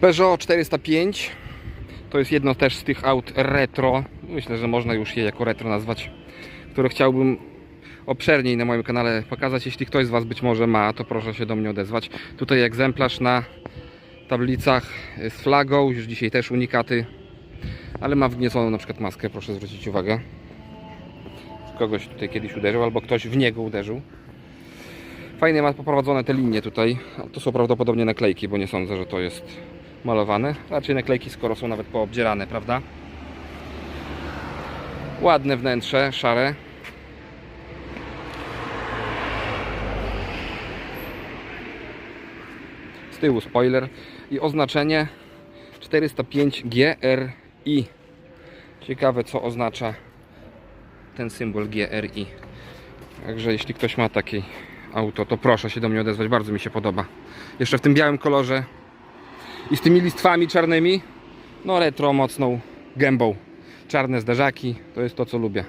Peugeot 405 to jest jedno też z tych aut retro. Myślę, że można już je jako retro nazwać, które chciałbym obszerniej na moim kanale pokazać. Jeśli ktoś z Was być może ma, to proszę się do mnie odezwać. Tutaj egzemplarz na tablicach z flagą, już dzisiaj też unikaty, ale ma wgnieconą na przykład maskę, proszę zwrócić uwagę. Kogoś tutaj kiedyś uderzył, albo ktoś w niego uderzył. Fajnie ma poprowadzone te linie tutaj. To są prawdopodobnie naklejki, bo nie sądzę, że to jest malowane. Raczej naklejki, skoro są nawet poobdzierane, prawda? Ładne wnętrze, szare. Z tyłu spoiler i oznaczenie 405 GRI. Ciekawe co oznacza ten symbol GRI. Także jeśli ktoś ma takie auto, to proszę się do mnie odezwać, bardzo mi się podoba. Jeszcze w tym białym kolorze i z tymi listwami czarnymi, no retro mocną gębą. Czarne zderzaki, to jest to co lubię.